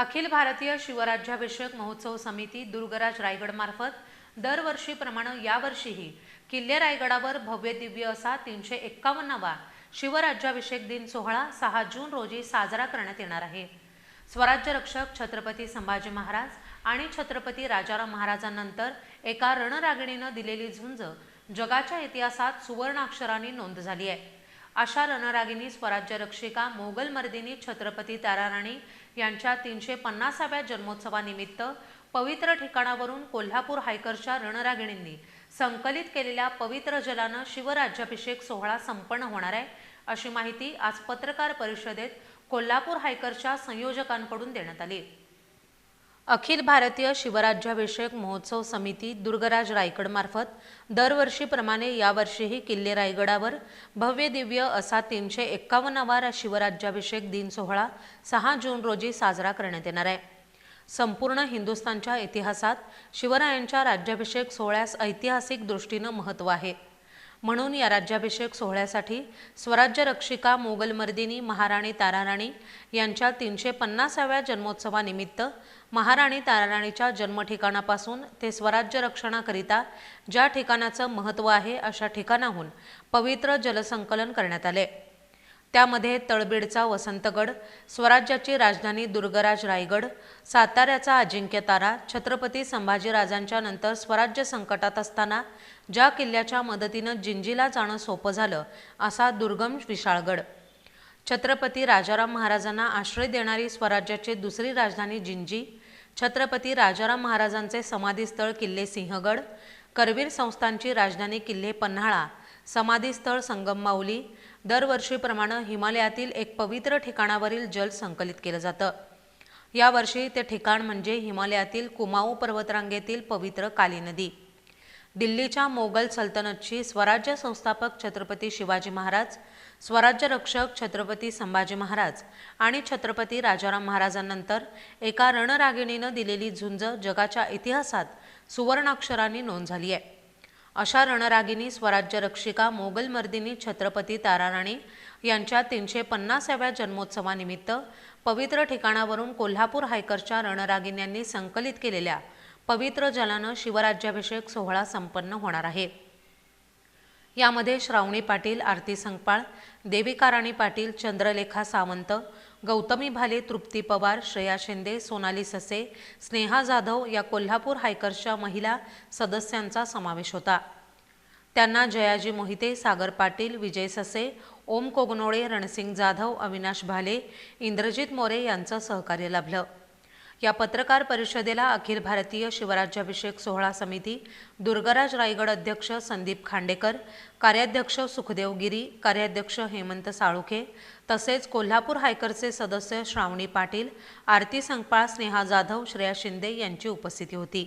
अखिल भारतीय शिवराज्याभिषेक महोत्सव समिती दुर्गराज रायगडमार्फत दरवर्षीप्रमाणे यावर्षीही किल्ले रायगडावर भव्य दिव्य असा तीनशे एक्कावन्नावा शिवराज्याभिषेक दिन सोहळा सहा जून रोजी साजरा करण्यात येणार आहे. स्वराज्य रक्षक छत्रपती संभाजी महाराज आणि छत्रपती राजाराम महाराजांनंतर एका रणरागिणीनं दिलेली झुंज जगाच्या इतिहासात सुवर्णाक्षरांनी नोंद झाली आहे. अशा रणरागिनी स्वराज्य रक्षिका मोगल मर्दिनी छत्रपती ताराराणी यांच्या तीनशे पन्नासाव्या जन्मोत्सवानिमित्त पवित्र ठिकाणावरून कोल्हापूर हायकरच्या रणरागिणींनी संकलित केलेल्या पवित्र जलानं शिवराज्याभिषेक सोहळा संपन्न होणार आहे अशी माहिती आज पत्रकार परिषदेत कोल्हापूर हायकरच्या संयोजकांकडून देण्यात आली. अखिल भारतीय शिवराज्याभिषेक महोत्सव समिती दुर्गराज रायगडमार्फत दरवर्षीप्रमाणे यावर्षीही किल्ले रायगडावर भव्य दिव्य असा तीनशे एक्कावन्नावा शिवराज्याभिषेक दिन सोहळा सहा जून रोजी साजरा करण्यात येणार आहे. संपूर्ण हिंदुस्थानच्या इतिहासात शिवरायांच्या राज्याभिषेक सोहळ्यास ऐतिहासिक दृष्टीनं महत्त्व आहे. म्हणून या राज्याभिषेक सोहळ्यासाठी स्वराज्य रक्षिका मोगलमर्दिनी महाराणी ताराराणी यांच्या तीनशे पन्नासाव्या जन्मोत्सवानिमित्त महाराणी ताराराणीच्या जन्मठिकाणापासून ते स्वराज्य रक्षणाकरिता ज्या ठिकाणाचं महत्त्व आहे अशा ठिकाणाहून पवित्र जलसंकलन करण्यात आले. त्यामध्ये तळबीडचा वसंतगड स्वराज्याची राजधानी दुर्गराज रायगड साताऱ्याचा अजिंक्य तारा छत्रपती संभाजीराजांच्या नंतर स्वराज्य संकटात असताना ज्या किल्ल्याच्या मदतीनं जिंजीला जाणं सोपं झालं असा दुर्गम विशाळगड. छत्रपती राजाराम महाराजांना आश्रय देणारी स्वराज्याची दुसरी राजधानी जिंजी छत्रपती राजाराम महाराजांचे समाधीस्थळ किल्ले सिंहगड करवीर संस्थांची राजधानी किल्ले पन्हाळा समाधीस्थळ संगम माऊली दरवर्षीप्रमाणे हिमालयातील एक पवित्र ठिकाणावरील जल संकलित केलं जातं. यावर्षी ते ठिकाण म्हणजे हिमालयातील कुमाऊ पर्वतरांगेतील पवित्र काली नदी. दिल्लीच्या मोगल सल्तनतची स्वराज्य संस्थापक छत्रपती शिवाजी महाराज स्वराज्य रक्षक छत्रपती संभाजी महाराज आणि छत्रपती राजाराम महाराजांनंतर एका रणरागिणीनं दिलेली झुंज जगाच्या इतिहासात सुवर्णाक्षरांनी नोंद झाली आहे. अशा रणरागिनी स्वराज्य रक्षिका मोगल मर्दिनी छत्रपती ताराराणी यांच्या तीनशे पन्नासाव्या जन्मोत्सवानिमित्त पवित्र ठिकाणावरून कोल्हापूर हायकरच्या रणरागिन्यांनी संकलित केलेल्या पवित्र जलानं शिवराज्याभिषेक सोहळा संपन्न होणार आहे. यामध्ये श्रावणी पाटील आरती संगपाळ देविका राणी पाटील चंद्रलेखा सावंत गौतमी भाले तृप्ती पवार श्रेया शिंदे सोनाली ससे स्नेहा जाधव या कोल्हापूर हायकर्सच्या महिला सदस्यांचा समावेश होता. त्यांना जयाजी मोहिते सागर पाटील विजय ससे ओम कोगनोळे रणसिंग जाधव अविनाश भाले इंद्रजित मोरे यांचं सहकार्य लाभलं. या पत्रकार परिषदेला अखिल भारतीय शिवराज्याभिषेक सोहळा समिती दुर्गराज रायगड अध्यक्ष संदीप खांडेकर कार्याध्यक्ष सुखदेव गिरी कार्याध्यक्ष हेमंत साळुखे तसेच कोल्हापूर हायकरचे सदस्य श्रावणी पाटील आरती संकपाळ स्नेहा जाधव श्रेया शिंदे यांची उपस्थिती होती.